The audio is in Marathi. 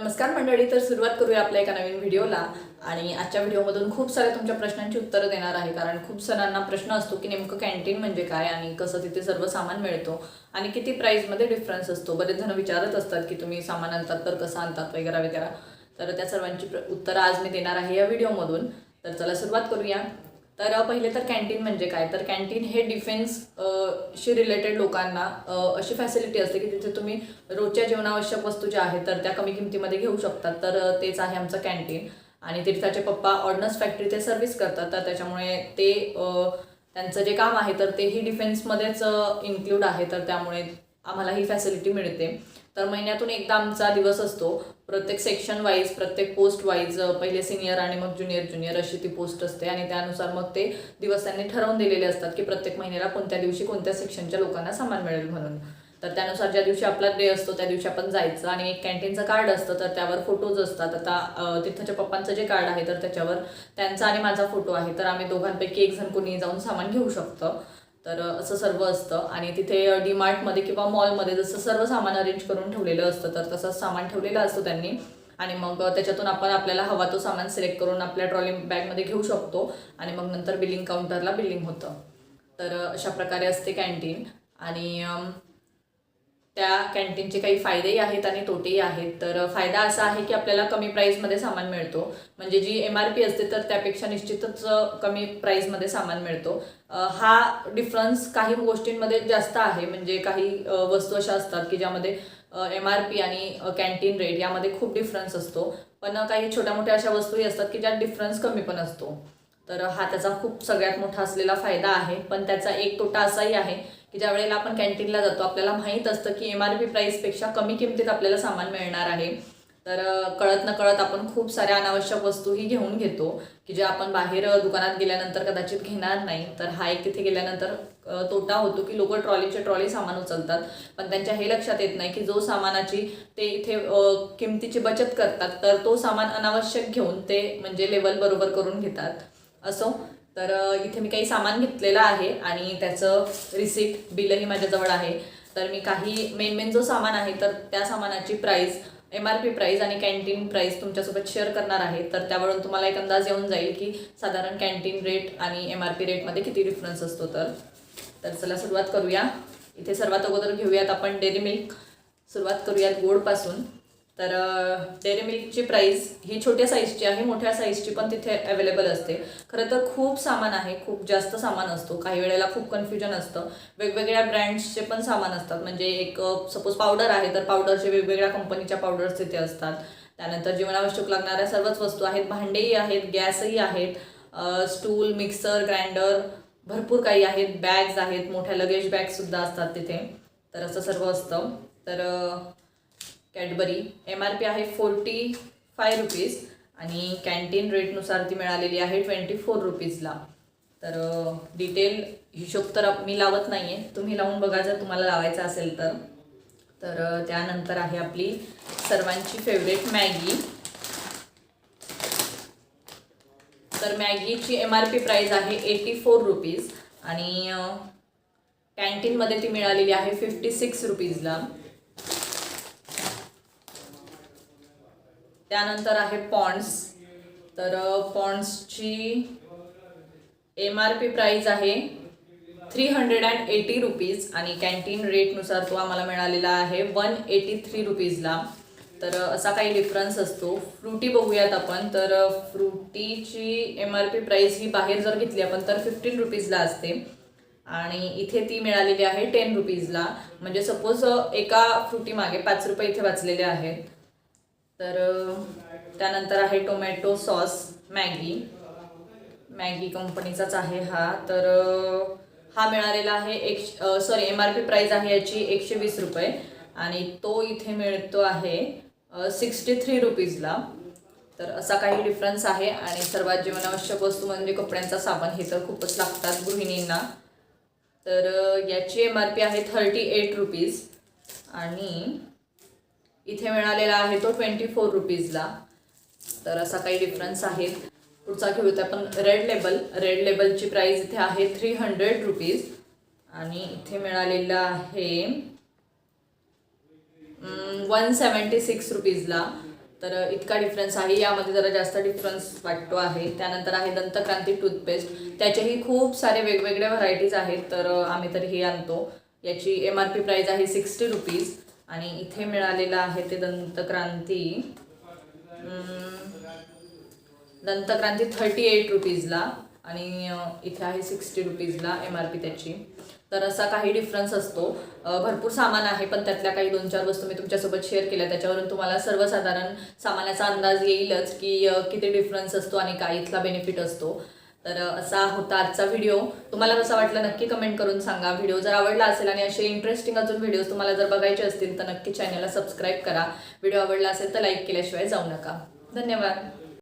नमस्कार मंडळी तर सुरुवात करूया आपल्या एका नवीन व्हिडिओला. आणि आजच्या व्हिडिओमधून खूप साऱ्या तुमच्या प्रश्नांची उत्तरं देणार आहे कारण खूप जणांना प्रश्न असतो की नेमकं कॅन्टीन म्हणजे काय आणि कसं तिथे सर्व सामान मिळतो आणि किती प्राईजमध्ये डिफरन्स असतो. बरेच जण विचारत असतात की तुम्ही सामान आणतात तर कसं आणतात वगैरे वगैरे. तर त्या सर्वांची प्र- उत्तरं आज मी देणार आहे या व्हिडिओमधून. तर चला सुरुवात करूया. तर पहिले तर कॅन्टीन म्हणजे काय? तर कॅन्टीन हे डिफेन्स शी रिलेटेड लोकांना अशी फॅसिलिटी असते की तिथे तुम्ही रोजच्या जीवनावश्यक वस्तू ज्या आहेत तर त्या कमी किमतीमध्ये घेऊ शकतात. तर तेच आहे आमचं कॅन्टीन. आणि तीर्थाचे पप्पा ऑर्डनन्स फॅक्टरी ते सर्व्हिस करतात. तर त्याच्यामुळे ते त्यांचं जे काम आहे तर तेही डिफेन्समध्येच इन्क्लूड आहे. तर त्यामुळे आम्हाला ही फॅसिलिटी मिळते. तर महिन्यातून एकदा आमचा दिवस असतो. प्रत्येक सेक्शन वाईज प्रत्येक पोस्ट वाईज पहिले सिनियर आणि मग ज्युनियर ज्युनियर अशी ती पोस्ट असते. आणि त्यानुसार मग ते दिवस त्यांनी ठरवून दिलेले असतात की प्रत्येक महिन्याला कोणत्या दिवशी कोणत्या सेक्शनच्या लोकांना सामान मिळेल म्हणून. तर त्यानुसार ज्या दिवशी आपला डे असतो त्या दिवशी आपण जायचं आणि एक कॅन्टीनचं कार्ड असतं तर त्यावर फोटोज असतात. आता तिथंच्या पप्पांचं जे कार्ड आहे तर त्याच्यावर त्यांचा आणि माझा फोटो आहे. तर आम्ही दोघांपैकी एक जण कोणी जाऊन सामान घेऊ शकतं. तर असं सर्व असतं. आणि तिथे डीमार्टमध्ये किंवा मॉलमध्ये जसं सर्व सामान अरेंज करून ठेवलेलं असतं तर तसंच सामान ठेवलेलं असतं त्यांनी. आणि मग त्याच्यातून आपण आपल्याला हवा तो सामान सिलेक्ट करून आपल्या ट्रॉली बॅगमध्ये घेऊ शकतो. आणि मग नंतर बिलिंग काउंटरला बिलिंग होतं. तर अशा प्रकारे असते कॅन्टीन आणि त्या कॅन्टीनचे काही फायदेही आहेत आणि तोटेही आहेत. तर फायदा असा आहे की आपल्याला कमी प्राईसमध्ये सामान मिळतो. म्हणजे जी एम आर पी असते तर त्यापेक्षा निश्चितच कमी प्राईसमध्ये सामान मिळतो. हा डिफरन्स काही गोष्टींमध्ये जास्त आहे. म्हणजे काही वस्तू अशा असतात की ज्यामध्ये एम आर पी आणि कॅन्टीन रेट यामध्ये खूप डिफरन्स असतो. पण काही छोट्या मोठ्या अशा वस्तूही असतात की ज्यात डिफरन्स कमी पण असतो. तर हा त्याचा खूप सगळ्यात मोठा असलेला फायदा आहे. पण त्याचा एक तोटा असाही आहे की ज्या वेळेला आपण कॅन्टीनला जातो आपल्याला माहीत असतं की एम आर पी प्राईसपेक्षा कमी किमतीत आपल्याला सामान मिळणार आहे. तर कळत न कळत आपण खूप साऱ्या अनावश्यक वस्तूही घेऊन घेतो की जे आपण बाहेर दुकानात गेल्यानंतर कदाचित घेणार नाही. तर हा एक तिथे गेल्यानंतर तोटा होतो की लोक ट्रॉलीचे ट्रॉली सामान उचलतात. पण त्यांच्या हे लक्षात येत नाही की जो सामानाची ते इथे किमतीची बचत करतात तर तो सामान अनावश्यक घेऊन ते म्हणजे लेवल बरोबर करून घेतात. असो तर इथे मी काही सामान घेतलेलं आहे आणि त्याचं रिसिप्ट बिलही माझ्याजवळ आहे. तर मी काही मेन मेन जो सामान आहे तर त्या सामानाची price M R P price आणि कॅन्टीन प्राईस तुमच्यासोबत शेअर करणार आहे. तर त्यावरून तुम्हाला एक अंदाज येऊन जाईल की साधारण कॅन्टीन रेट आणि एम आर पी रेटमध्ये किती डिफरन्स असतो तर. तर चला सुरुवात करूया. इथे सर्वात अगोदर घेऊयात आपण डेअरी मिल्क. सुरुवात करूयात गोडपासून. तर डेअरी मिल्कची प्राईस ही छोट्या साईजची आहे मोठ्या साईजची पण तिथे अवेलेबल असते. खरं तर खूप सामान आहे खूप जास्त सामान असतो. काही वेळेला खूप कन्फ्युजन असतं. वेगवेगळ्या ब्रँड्सचे पण सामान असतात. म्हणजे एक सपोज पावडर आहे तर पावडरचे वेगवेगळ्या कंपनीच्या पावडर्स तिथे असतात. त्यानंतर जीवनावश्यक लागणाऱ्या सर्वच वस्तू आहेत. भांडेही आहेत गॅसही आहेत स्टूल मिक्सर ग्राइंडर भरपूर काही आहेत. बॅग्स आहेत मोठ्या लगेज बॅगसुद्धा असतात तिथे. तर असं सर्व असतं. तर कॅडबरी. एम आर पी आहे फोर्टी फाय रुपीज आणि कॅन्टीन रेटनुसार ती मिळालेली आहे ट्वेंटी फोर रुपीजला तर डिटेल हिशोब तर मी लावत नाही आहे तुम्ही लावून बघा जर तुम्हाला लावायचं असेल तर. तर त्यानंतर आहे आपली सर्वांची फेवरेट मॅगी. तर मॅगीची एम आर पी प्राईज आहे एटी फोर रुपीज आणि कॅन्टीनमध्ये ती मिळालेली आहे फिफ्टी सिक्स रुपीजला त्यानंतर आहे पॉन्ड्स. तर पॉन्ड्सची एम आर पी प्राईज आहे three hundred and eighty rupees आणि कॅन्टीन रेटनुसार तो आम्हाला मिळालेला आहे वन एटी थ्री रुपीजला तर असा काही डिफरन्स असतो. फ्रुटी बघूयात आपण. तर फ्रुटीची एम आर पी प्राईज ही बाहेर जर घेतली आपण तर फिफ्टीन रुपीजला असते. आणि इथे ती मिळालेली आहे टेन रुपीजला म्हणजे सपोज एका फ्रुटी मागे पाच रुपये इथे वाचलेले आहेत. तर त्यानंतर आहे टोमॅटो सॉस मॅगी. मॅगी कंपनीचाच आहे हा. तर हा मिळालेला आहे एक sorry M R P price आहे याची एकशे वीस रुपये. आणि तो इथे मिळतो आहे सिक्स्टी थ्री रुपीजला तर असा काही डिफरन्स आहे. आणि सर्वात जीवनावश्यक वस्तू म्हणजे कपड्यांचा साबण. हे तर खूपच लागतात गृहिणींना. तर याची एम आर पी आहे थर्टी एट रुपीज आणि इथे मिळालेला आहे तो ट्वेंटी फोर रुपीजला. तर असा काही डिफरन्स आहे. पुढचा घेऊयात आपण रेड लेबल रेड लेबलची प्राईस इथे आहे थ्री हंड्रेड रुपीज आणि इथे मिळालेलं आहे वन सेवन्टी सिक्स रुपीजला. तर इतका डिफरन्स आहे. यामध्ये जरा जास्त डिफरन्स वाटतो आहे. त्यानंतर आहे दंतक्रांती टूथपेस्ट त्याचेही खूप सारे वेगवेगळ्या व्हरायटीज आहेत. तर आम्ही तर हे आणतो. याची एम आर पी प्राईज आहे सिक्स्टी रुपीज आणि इथे मिळालेलं आहे ते दंतक्रांती. दंतक्रांती थर्टी एट रुपीजला आणि इथे आहे सिक्स्टी रुपीजला एम आर पी त्याची. तर असा काही डिफरन्स असतो. भरपूर सामान आहे पण त्यातल्या काही दोन चार वस्तू मी तुमच्यासोबत शेअर केल्या. त्याच्यावरून तुम्हाला सर्वसाधारण सामानाचा अंदाज येईलच की किती डिफरन्स असतो आणि काय इथला बेनिफिट असतो. तर असा होता आजचा व्हिडिओ तुम्हाला कसा वाटला नक्की कमेंट करून सांगा. व्हिडिओ जर आवडला असेल आणि असे इंटरेस्टिंग अजून व्हिडिओज तुम्हाला जर बघायचे असतील तर नक्की चॅनलला सबस्क्राईब करा. व्हिडिओ आवडला असेल तर लाईक केल्याशिवाय जाऊ नका. धन्यवाद.